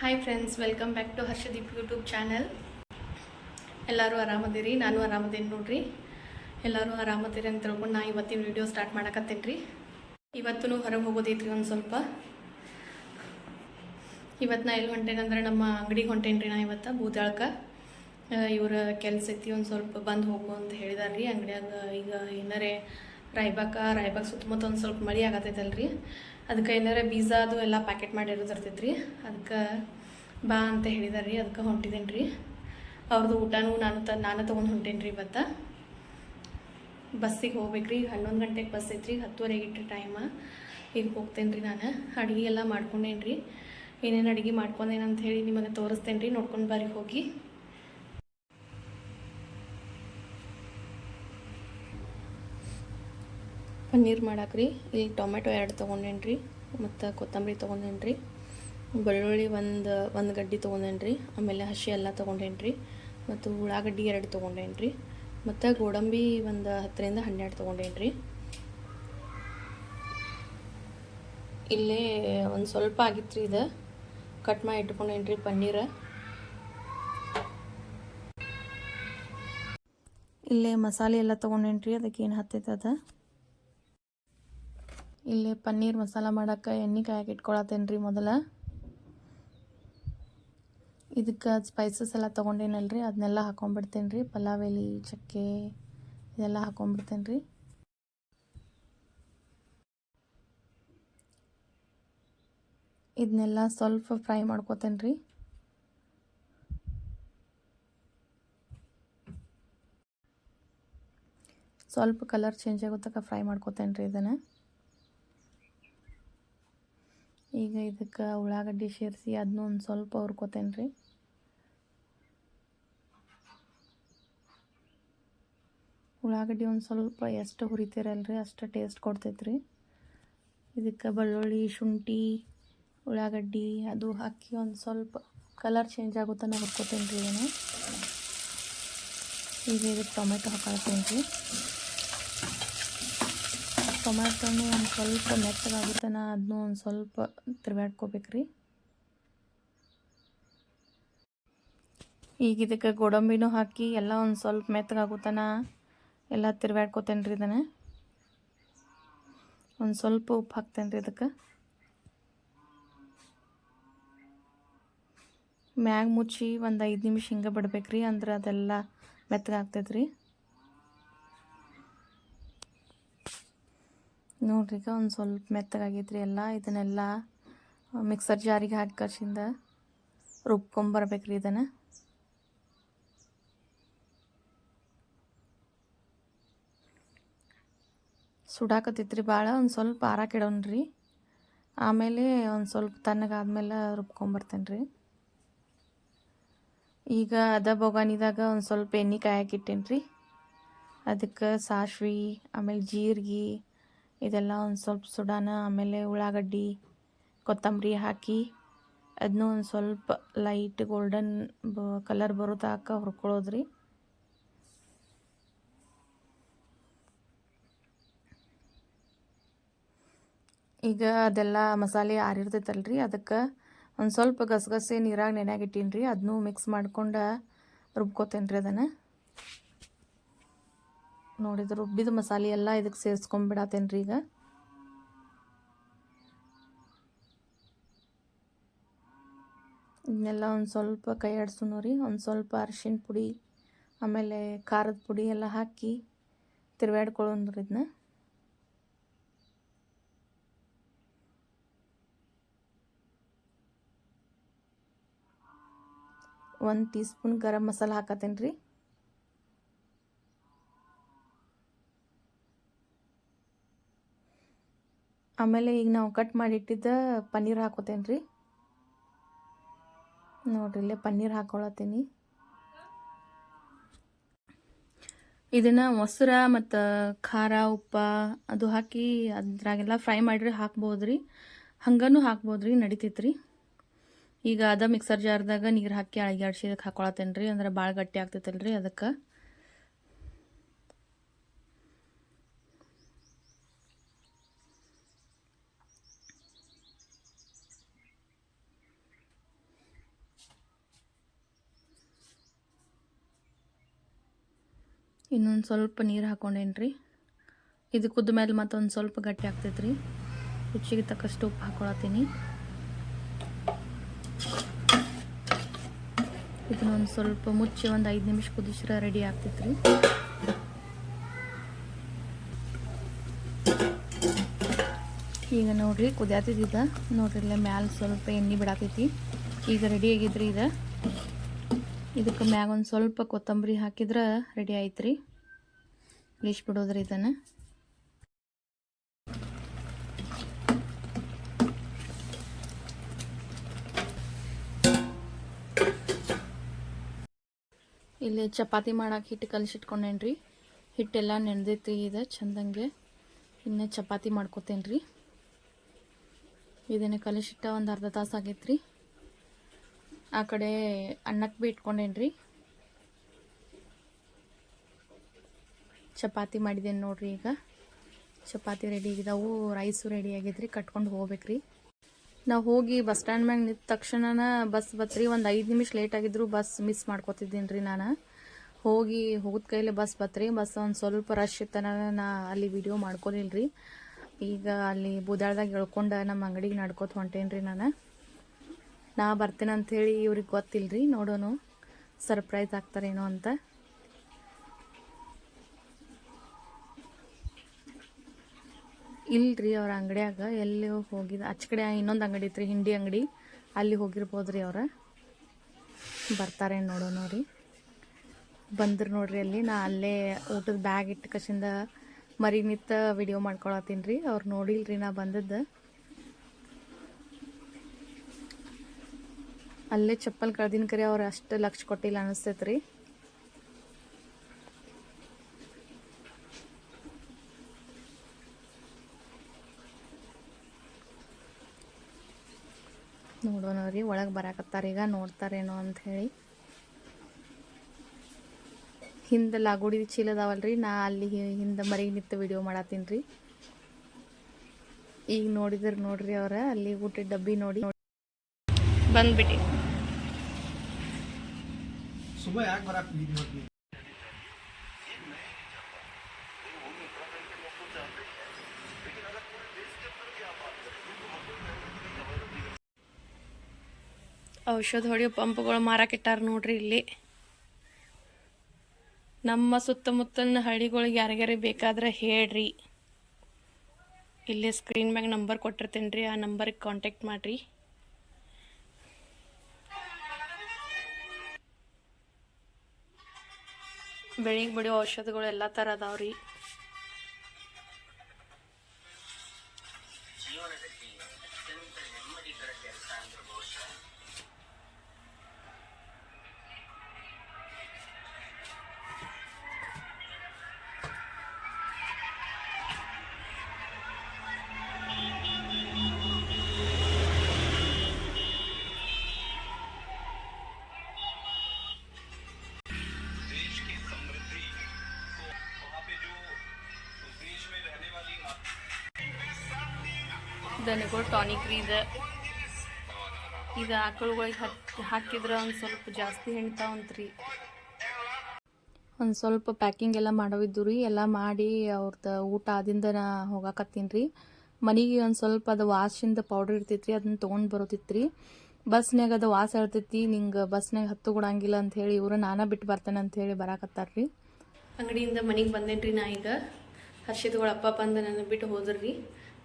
Hi friends welcome back to Harshdeep YouTube channel ಎಲ್ಲರೂ ಆರಾಮದಿರಿ? ನಾನು ಆರಾಮದೇನಿ ನೋಡ್ರಿ. ಎಲ್ಲರೂ ಆರಾಮದಿರಿ ಅಂತ ತಿಳ್ಕೊಂಡು ನಾ ಇವತ್ತಿನ ವಿಡಿಯೋ ಸ್ಟಾರ್ಟ್ ಮಾಡಕತ್ತೇನೆ ರೀ ಇವತ್ತು ಹೊರಗೆ ಹೋಗೋದೈತ್ರಿ ಒಂದು ಸ್ವಲ್ಪ. ಇವತ್ತು ನಾ ಎಲ್ಲಿ ಹೊಂಟೇನಂದ್ರೆ ನಮ್ಮ ಅಂಗಡಿಗೆ ಹೊಂಟೇನಿ ರೀ ನಾ ಇವತ್ತು ಬೂದಾಳ್ಕ ಇವರ ಕೆಲಸ ಐತಿ ಒಂದು ಸ್ವಲ್ಪ ಬಂದು ಹೋಗು ಅಂತ ಹೇಳಿದಾರೆ ರೀ ಅಂಗಡಿಯಾಗ ಈಗ ಏನಾರೇ ರಾಯ್ಬಾಕ ರಾಯ್ಬಾಗ ಸುತ್ತಮುತ್ತ ಒಂದು ಸ್ವಲ್ಪ ಮಳೆ ಆಗತ್ತೈತಲ್ರಿ ಅದಕ್ಕೆ ಏನಾರ ಬೀಜ ಅದು ಎಲ್ಲ ಪ್ಯಾಕೆಟ್ ಮಾಡಿರೋದು ರೀ ಅದಕ್ಕೆ ಬಾ ಅಂತ ಹೇಳಿದಾರೆ ರೀ ಅದಕ್ಕೆ ಹೊಂಟಿದ್ದೇನೆ ರೀ ಅವ್ರದ್ದು ಊಟನೂ ನಾನು ತ, ನಾನು ತೊಗೊಂಡು ಹೊಂಟೇನಿ ರೀ ಇವತ್ತು. ಬಸ್ಸಿಗೆ ಹೋಗ್ಬೇಕು ರೀ ಹನ್ನೊಂದು ಗಂಟೆಗೆ ಬಸ್ ಐತ್ರಿ, ಹತ್ತುವರೆಗೆ ಇಟ್ಟ ಟೈಮ ಈಗ ಹೋಗ್ತೇನೆ ರೀ ನಾನು, ಅಡುಗೆ ಎಲ್ಲ ಮಾಡ್ಕೊಂಡೇನಿ ರೀ ಏನೇನು ಅಡುಗೆ ಮಾಡ್ಕೊಂಡೇನಂತ ಹೇಳಿ ನಿಮಗೆ ತೋರಿಸ್ತೇನೆ ರೀ ನೋಡ್ಕೊಂಡು ಬಾರಿ ಹೋಗಿ. ಪನ್ನೀರ್ ಮಾಡಾಕ್ರಿ. ಇಲ್ಲಿ ಟೊಮೆಟೊ ಎರಡು ತೊಗೊಂಡೇನಿ ರೀ ಮತ್ತು ಕೊತ್ತಂಬರಿ ತೊಗೊಂಡೇನಿ ರೀ ಬೆಳ್ಳುಳ್ಳಿ ಒಂದು ಒಂದು ಗಡ್ಡಿ ತೊಗೊಂಡೇನಿ ರೀ ಆಮೇಲೆ ಹಸಿ ಎಲ್ಲ ತೊಗೊಂಡೇನಿ ರೀ ಮತ್ತು ಉಳ್ಳಾಗಡ್ಡಿ ಎರಡು ತೊಗೊಂಡೇನಿ ರೀ ಮತ್ತು ಗೋಡಂಬಿ ಒಂದು ಹತ್ತರಿಂದ ಹನ್ನೆರಡು ತೊಗೊಂಡೇನಿ ರೀ ಇಲ್ಲೇ ಒಂದು ಸ್ವಲ್ಪ ಆಗಿತ್ತು ರೀ ಇದು. ಕಟ್ ಮಾಡಿ ಇಟ್ಕೊಂಡೇನಿ ರೀ ಪನ್ನೀರ. ಇಲ್ಲೇ ಮಸಾಲೆ ಎಲ್ಲ ತೊಗೊಂಡೇನಿ ಅದಕ್ಕೆ ಏನು ಹತ್ತೈತೆ ಅದ. ಇಲ್ಲಿ ಪನ್ನೀರ್ ಮಸಾಲ ಮಾಡಕ್ಕೆ ಎಣ್ಣೆ ಕಾಯಕ್ಕೆ ಇಟ್ಕೊಳತ್ತೇನ್ರಿ ಮೊದಲ? ಇದಕ್ಕೆ ಸ್ಪೈಸಸ್ ಎಲ್ಲ ತೊಗೊಂಡೇನಲ್ರಿ? ಅದನ್ನೆಲ್ಲ ಹಾಕೊಂಡ್ಬಿಡ್ತೇನೆ ರೀ ಪಲಾವ್, ಎಲೆ, ಚಕ್ಕೆ ಇದೆಲ್ಲ ಹಾಕೊಂಡ್ಬಿಡ್ತೇನೆ ರೀ ಇದನ್ನೆಲ್ಲ ಸ್ವಲ್ಪ ಫ್ರೈ ಮಾಡ್ಕೋತೇನೆ ಸ್ವಲ್ಪ ಕಲರ್ ಚೇಂಜ್ ಆಗೋ ಫ್ರೈ ಮಾಡ್ಕೋತೇನೆ ರೀ ಇದನ್ನು. ಈಗ ಇದಕ್ಕೆ ಉಳ್ಳಾಗಡ್ಡಿ ಸೇರಿಸಿ ಅದನ್ನೂ ಒಂದು ಸ್ವಲ್ಪ ಹುರ್ಕೋತೇನೆ ರೀ. ಉಳ್ಳಾಗಡ್ಡಿ ಒಂದು ಸ್ವಲ್ಪ ಎಷ್ಟು ಹುರಿತೀರಲ್ರಿ ಅಷ್ಟು ಟೇಸ್ಟ್ ಕೊಡ್ತೈತೆ ರೀ. ಇದಕ್ಕೆ ಬೆಳ್ಳುಳ್ಳಿ, ಶುಂಠಿ, ಉಳ್ಳಾಗಡ್ಡಿ ಅದು ಹಾಕಿ ಒಂದು ಸ್ವಲ್ಪ ಕಲರ್ ಚೇಂಜ್ ಆಗೋ ತನಕ ರೀ ಏನು ಈಗ ಇದಕ್ಕೆ ಟೊಮೆಟೊ ಹಾಕೊಳ್ತೇನೆ ರೀ. ಟೊಮ್ಯಾಟೊನು ಒಂದು ಸ್ವಲ್ಪ ಮೆತ್ತಗಾಗುತ್ತಾನ ಅದನ್ನು ಒಂದು ಸ್ವಲ್ಪ ತಿರ್ಗಾಡ್ಕೋಬೇಕ್ರಿ ಈಗ ಇದಕ್ಕೆ ಗೋಡಂಬಿನೂ ಹಾಕಿ ಎಲ್ಲ ಒಂದು ಸ್ವಲ್ಪ ಮೆತ್ತಗಾಗುತ್ತಾನ? ಎಲ್ಲ ತಿರ್ಗಾಡ್ಕೋತೇನೆ ರೀ ಇದನ್ನು. ಒಂದು ಸ್ವಲ್ಪ ಉಪ್ಪು ಹಾಕ್ತೇನೆ ರೀ ಇದಕ್ಕೆ. ಮ್ಯಾಗ ಮುಚ್ಚಿ ಒಂದು ಐದು ನಿಮಿಷ ಹಿಂಗೆ ಬಿಡ್ಬೇಕ್ರಿ, ಅಂದ್ರೆ ಅದೆಲ್ಲ ಮೆತ್ತಗಾಗ್ತೈತೆ ರೀ ನೋಡ್ರಿ ಈಗ ಒಂದು ಸ್ವಲ್ಪ ಮೆತ್ತಗಾಗೈತ್ರಿ ಎಲ್ಲ, ಇದನ್ನೆಲ್ಲ ಮಿಕ್ಸರ್ ಜಾರಿಗೆ ಹಾಕಿ ಕರ್ಸಿಂದ ರುಬ್ಕೊಂಬರ್ಬೇಕ್ರಿ ಇದನ್ನು. ಸುಡಾಕತ್ತೈತ್ರಿ ಭಾಳ ಒಂದು ಸ್ವಲ್ಪ ಆರಾಕ ಇಡೋಣ್ರಿ. ಆಮೇಲೆ ಒಂದು ಸ್ವಲ್ಪ ತಣ್ಣಗಾದ್ಮೇಲೆ ರುಬ್ಕೊಂಬರ್ತೇನೆ ರೀ ಈಗ ಅದ ಬೊಗಾನಿದಾಗ ಒಂದು ಸ್ವಲ್ಪ ಎಣ್ಣೆ ಕಾಯಕ್ಕೆ ರೀ ಅದಕ್ಕೆ ಸಾಸ್ವಿ, ಆಮೇಲೆ ಜೀರಿಗೆ ಇದೆಲ್ಲ ಒಂದು ಸ್ವಲ್ಪ ಸುಡಾನ, ಆಮೇಲೆ ಉಳ್ಳಾಗಡ್ಡಿ, ಕೊತ್ತಂಬರಿ ಹಾಕಿ ಅದನ್ನೂ ಒಂದು ಸ್ವಲ್ಪ ಲೈಟ್ ಗೋಲ್ಡನ್ ಬ ಕಲರ್ ಬರೋ ತನಕ ಹುರ್ಕೊಳ್ಳೋದ್ರಿ. ಈಗ ಅದೆಲ್ಲ ಮಸಾಲೆ ಆರಿರ್ತೈತಲ್ರಿ, ಅದಕ್ಕೆ ಒಂದು ಸ್ವಲ್ಪ ಗಸಗಸೆ ನೀರಾಗ ನೆನೆಯಾಗಿಟ್ಟೀನಿ ರೀ ಅದನ್ನೂ ಮಿಕ್ಸ್ ಮಾಡ್ಕೊಂಡು ರುಬ್ಕೋತೇನೆ ರೀ ಅದನ್ನು. ನೋಡಿದ್ರೆ. ರುಬ್ಬಿದ ಮಸಾಲೆ ಎಲ್ಲ ಇದಕ್ಕೆ ಸೇರಿಸ್ಕೊಂಡ್ಬಿಡತ್ತೇನೆ ರೀ ಈಗ? ಇದನ್ನೆಲ್ಲ ಒಂದು ಸ್ವಲ್ಪ ಕೈ ಆಡ್ಸೋನು ರೀ ಒಂದು ಸ್ವಲ್ಪ ಅರಿಶಿನ ಪುಡಿ, ಆಮೇಲೆ ಖಾರದ ಪುಡಿ ಎಲ್ಲ ಹಾಕಿ ತಿರ್ವ್ಯಾಡ್ಕೊಳ್ಳೋಣ ರೀ ಇದನ್ನ ಒಂದು ಟೀ ಸ್ಪೂನ್ ಗರಂ ಮಸಾಲ ಹಾಕತ್ತೇನೆ ರೀ ಆಮೇಲೆ ಈಗ ನಾವು ಕಟ್ ಮಾಡಿಟ್ಟಿದ್ದ ಪನ್ನೀರ್ ಹಾಕೋತೇನೆ ರೀ ನೋಡ್ರಿ, ಇಲ್ಲೇ ಪನ್ನೀರ್ ಹಾಕೊಳತ್ತೀನಿ. ಇದನ್ನು ಮೊಸರ ಮತ್ತು ಖಾರ, ಉಪ್ಪ ಅದು ಹಾಕಿ ಅದ್ರಾಗೆಲ್ಲ ಫ್ರೈ ಮಾಡಿರಿ ಹಾಕ್ಬೋದು ರೀ ಹಂಗನೂ ಹಾಕ್ಬೋದು ರೀ ನಡಿತೈತೆ ಈಗ ಅದ ಮಿಕ್ಸರ್ ಜಾರ್ದಾಗ ನೀರು ಹಾಕಿ ಅಳಗ್ಯಾಡ್ಸಿ ಇದಕ್ಕೆ ಹಾಕೊಳತ್ತೇನೆ ರೀ ಅಂದ್ರೆ ಭಾಳ ಗಟ್ಟಿ ಆಗ್ತೈತಲ್ರಿ ಅದಕ್ಕೆ. ಇನ್ನೊಂದು ಸ್ವಲ್ಪ ನೀರು ಹಾಕ್ಕೊಂಡೇನು ಇದು ಕುದ್ದ ಮೇಲೆ ಮತ್ತೊಂದು ಸ್ವಲ್ಪ ಗಟ್ಟಿ ಆಗ್ತೈತೆ ರೀ ರುಚಿಗೆ ತಕ್ಕಷ್ಟು ಉಪ್ಪು ಹಾಕೊಳತ್ತೀನಿ. ಇದನ್ನೊಂದು ಸ್ವಲ್ಪ ಮುಚ್ಚಿ ಒಂದು ಐದು ನಿಮಿಷ ಕುದಿಸ್ರೆ ರೆಡಿ ಆಗ್ತೈತೆ ರೀ ಈಗ ನೋಡ್ರಿ ಕುದಿಯಾತಿದ್ದ ನೋಡ್ರಿ ಇಲ್ಲ ಮ್ಯಾಲೆ ಸ್ವಲ್ಪ ಎಣ್ಣೆ ಬಿಡಾತೈತಿ. ಈಗ ರೆಡಿ ಆಗಿದ್ರಿ ಇದು. ಇದಕ್ಕೆ ಮ್ಯಾಗ ಒಂದು ಸ್ವಲ್ಪ ಕೊತ್ತಂಬರಿ ಹಾಕಿದ್ರೆ ರೆಡಿ ಆಯ್ತು ರೀ ಬಿಡೋದ್ರಿ ಇದನ್ನು. ಇಲ್ಲಿ ಚಪಾತಿ ಮಾಡಕ್ಕೆ ಹಿಟ್ಟು ಕಲಿಸಿಟ್ಕೊಂಡೇನಿ ರೀ ಹಿಟ್ಟೆಲ್ಲ ನೆನೆದೈತಿ ಇದು, ಚಂದಂಗೆ. ಇನ್ನು ಚಪಾತಿ ಮಾಡ್ಕೊತೇನೆ ರೀ ಇದನ್ನು ಕಲಿಸಿಟ್ಟ ಒಂದು ಅರ್ಧ ತಾಸು ಆಗೈತೆ ರೀ ಆ ಕಡೆ ಅನ್ನಕ್ಕೆ ಭೀ ಇಟ್ಕೊಂಡೇನ್ರಿ ಚಪಾತಿ ಮಾಡಿದ್ದೇನೆ ನೋಡ್ರಿ ಈಗ. ಚಪಾತಿ ರೆಡಿ ಆಗಿದಾವು, ರೈಸು ರೆಡಿ ಆಗಿದ್ರಿ, ಕಟ್ಕೊಂಡು ಹೋಗ್ಬೇಕ್ರಿ ನಾವು ಹೋಗಿ ಬಸ್ ಸ್ಟ್ಯಾಂಡ್ ಮ್ಯಾಗ ನಿಂತ ತಕ್ಷಣನ ಬಸ್ ಬತ್ರಿ, ಒಂದು ಐದು ನಿಮಿಷ ಲೇಟ್ ಆಗಿದ್ರು ಬಸ್ ಮಿಸ್ ಮಾಡ್ಕೊತಿದ್ದೀನಿ ರೀ ನಾನು. ಹೋಗಿ ಹೋಗದ ಕೈಲೇ ಬಸ್ ಬತ್ರಿ, ಬಸ್ ಒಂದು ಸ್ವಲ್ಪ ರಶ್ ಇತ್ತನ ನಾ ಅಲ್ಲಿ ವಿಡಿಯೋ ಮಾಡ್ಕೊಲಿಲ್ಲ ರೀ ಈಗ ಅಲ್ಲಿ ಬುದಾಳ್ದಾಗ ಹೇಳ್ಕೊಂಡು ನಮ್ಮ ಅಂಗಡಿಗೆ ನಡ್ಕೋತ ಹೊಂಟೇನಿ ರೀ ನಾನು. ನಾ ಬರ್ತೇನೆ ಅಂಥೇಳಿ ಇವ್ರಿಗೆ ಗೊತ್ತಿಲ್ಲ ರೀ ನೋಡೋನು ಸರ್ಪ್ರೈಸ್ ಆಗ್ತಾರೇನೋ ಅಂತ. ಇಲ್ರಿ ಅವ್ರ ಅಂಗಡಿಯಾಗ, ಎಲ್ಲಿ ಹೋಗಿದ ಆಚ ಕಡೆ ಇನ್ನೊಂದು ಅಂಗಡಿ ಐತ್ರಿ, ಹಿಂಡಿ ಅಂಗಡಿ. ಅಲ್ಲಿ ಹೋಗಿರ್ಬೋದು ರೀ ಅವ್ರು. ಬರ್ತಾರೆ ನೋಡೋಣ ರೀ ಬಂದ್ರು ನೋಡ್ರಿ ಅಲ್ಲಿ, ನಾ ಅಲ್ಲೇ ಊಟದ ಬ್ಯಾಗ್ ಇಟ್ಟು ಕಸಿಂದ ಮರಿ ನಿತ್ತ ವಿಡಿಯೋ ಮಾಡ್ಕೊಳತ್ತೀನಿ ರೀ. ಅವ್ರು ನೋಡಿಲ್ರಿ ನಾ ಬಂದದ್ದು. ಅಲ್ಲೇ ಚಪ್ಪಲ್ ಕಳ್ದಿನ ಕರೆ ಅವ್ರು ಅಷ್ಟು ಲಕ್ಷ ಕೊಟ್ಟಿಲ್ಲ ಅನಿಸ್ತೈತೆ ರೀ ನೋಡೋಣ ರೀ ಒಳಗೆ ಬರಾಕತ್ತಾರ, ಈಗ ನೋಡ್ತಾರೇನೋ ಅಂತ ಹೇಳಿ. ಹಿಂದೆ ಲಾಗೋಡಿ ಚೀಲ ಅದಾವಲ್ರಿ ನಾ ಅಲ್ಲಿ ಹಿಂದೆ ಮರಿಗೆ ನಿಂತು ವಿಡಿಯೋ ಮಾಡತ್ತೀನಿ ರೀ ಈಗ ನೋಡಿದ್ರೆ ನೋಡ್ರಿ ಅವ್ರ, ಅಲ್ಲಿ ಊಟದ ಡಬ್ಬಿ ನೋಡಿ ಬಂದ್ಬಿಟ್ಟು ಸುಮ್ಮ ಯಾಕೆ ಬರಕ್ಕೆ ಮಾಡ್ತೀನಿ ಔಷಧ ಹೊಡೆಯೋ ಪಂಪ್ಗಳು ಮಾರಾಕಿಟ್ಟಾರ ನೋಡ್ರಿ ಇಲ್ಲಿ. ನಮ್ಮ ಸುತ್ತಮುತ್ತಲಿನ ಹಳ್ಳಿಗಳಿಗೆ ಯಾರಿಗಾರ ಬೇಕಾದ್ರೆ ಹೇಳ್ರಿ. ಇಲ್ಲಿ ಸ್ಕ್ರೀನ್ ಮ್ಯಾಗ ನಂಬರ್ ಕೊಟ್ಟಿರ್ತೀನಿ ರೀ ಆ ನಂಬರಿಗೆ ಕಾಂಟ್ಯಾಕ್ಟ್ ಮಾಡಿರಿ. ಬೆಳಿಗ್ಗೆ ಬಿಡೋ ಔಷಧಿಗಳು ಎಲ್ಲ ತರ ಅದಾವ್ರಿ. ದನಗಳು ಟಾನಿಕ್ ರೀ ಇದು. ಇದು ಆಕಳುಗಳಿಗೆ ಹಾಕಿ ಹಾಕಿದ್ರೆ ಒಂದು ಸ್ವಲ್ಪ ಜಾಸ್ತಿ ಹೆಣ್ತಾವಂತ್ರಿ. ಒಂದು ಸ್ವಲ್ಪ ಪ್ಯಾಕಿಂಗ್ ಎಲ್ಲ ಮಾಡೋವಿದ್ದು ರೀ, ಎಲ್ಲ ಮಾಡಿ ಅವ್ರದ್ದು ಊಟ ಆದಿಂದ ನಾ ಹೋಗಾಕತ್ತೀನಿ ರೀ. ಮನೆಗೆ ಒಂದು ಸ್ವಲ್ಪ ಅದು ವಾಸಿಂದ ಪೌಡ್ರ್ ಇರ್ತೈತಿ ರೀ ಅದನ್ನ ತೊಗೊಂಡು ಬರೋತಿತ್ತು ರೀ ಬಸ್ನ್ಯಾಗ ಅದು ವಾಸ ಇರ್ತೈತಿ, ನಿಂಗೆ ಬಸ್ನಾಗ ಹತ್ತು ಕೊಡಂಗಿಲ್ಲ ಅಂತ ಹೇಳಿ ಇವರು ನಾನೇ ಬಿಟ್ಟು ಬರ್ತೇನೆ ಅಂತ ಹೇಳಿ ಬರಾಕತ್ತಾರ ರೀ. ಅಂಗಡಿಯಿಂದ ಮನೆಗೆ ಬಂದೇನ್ರಿ ರೀ ನಾ ಈಗ. ಹರ್ಷಿತ್ಗಳ ಅಪ್ಪ ಬಂದು ನನ್ನ ಬಿಟ್ಟು ಹೋದ್ರಿ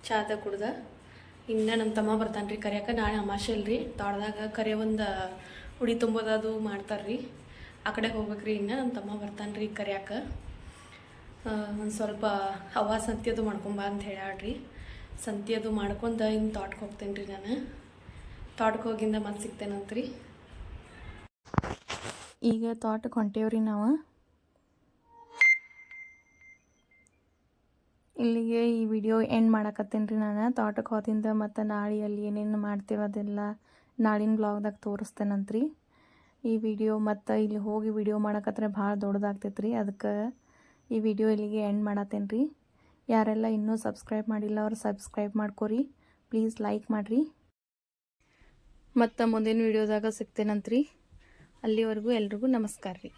ಚಾದ ಕುಡ್ದ. ಇನ್ನು ನಮ್ಮ ತಮ್ಮ ಬರ್ತಾನೆ ರೀ ಕರಿಯಾಕ ನಾಳೆ ಅಮಾಶೆ ಅಲ್ರಿ. ತೋಟದಾಗ ಕರೆ ಒಂದು ಉಡಿ ತುಂಬೋದದು ಮಾಡ್ತಾರ್ರಿ. ಆ ಕಡೆ ಹೋಗ್ಬೇಕ್ರಿ, ಇನ್ನು ನಮ್ಮ ತಮ್ಮ ಬರ್ತಾನೆ ರೀ ಕರಿಯಕ್ಕೆ ಒಂದು ಸ್ವಲ್ಪ ಹವಾ ಸಂತಿಯದು ಮಾಡ್ಕೊಂಬ ಅಂತ ಹೇಳಾಡ್ರಿ ಸಂತಿಯದು ಮಾಡ್ಕೊಂಡು ಇನ್ನು ತೋಟಕ್ಕೆ ಹೋಗ್ತೇನೆ ರೀ ನಾನು. ತೋಟಕ್ಕೆ ಹೋಗಿಂದ ಮತ್ತೆ ಸಿಗ್ತೇನಂತ್ರಿ. ಈಗ ತೋಟಕ್ಕೆ ಹೊಂಟೇವ್ರಿ ನಾವು. ಇಲ್ಲಿಗೆ ಈ ವಿಡಿಯೋ ಎಂಡ್ ಮಾಡಕತ್ತೇನೆ ರೀ ನಾನು. ತೋಟಕ್ಕೆ ಹೋದಿಂದ ಮತ್ತು ನಾಳೆ ಅಲ್ಲಿ ಏನೇನು ಮಾಡ್ತೇವೆ ಅದೆಲ್ಲ ನಾಳಿನ ಬ್ಲಾಗ್ದಾಗ ತೋರಿಸ್ತೇನಂತ್ರಿ. ಈ ವಿಡಿಯೋ ಮತ್ತು ಇಲ್ಲಿ ಹೋಗಿ ವಿಡಿಯೋ ಮಾಡಕತ್ತರೆ ಭಾಳ ದೊಡ್ಡದಾಗ್ತೈತೆ ರೀ ಅದಕ್ಕೆ ಈ ವಿಡಿಯೋ ಇಲ್ಲಿಗೆ ಎಂಡ್ ಮಾಡತ್ತೇನೆ ರೀ ಯಾರೆಲ್ಲ ಇನ್ನೂ ಸಬ್ಸ್ಕ್ರೈಬ್ ಮಾಡಿಲ್ಲ ಅವ್ರು ಸಬ್ಸ್ಕ್ರೈಬ್ ಮಾಡ್ಕೊರಿ. ಪ್ಲೀಸ್ ಲೈಕ್ ಮಾಡಿರಿ. ಮತ್ತು ಮುಂದಿನ ವಿಡಿಯೋದಾಗ ಸಿಗ್ತೇನಂತ್ರಿ. ಅಲ್ಲಿವರೆಗೂ ಎಲ್ರಿಗೂ ನಮಸ್ಕಾರ ರೀ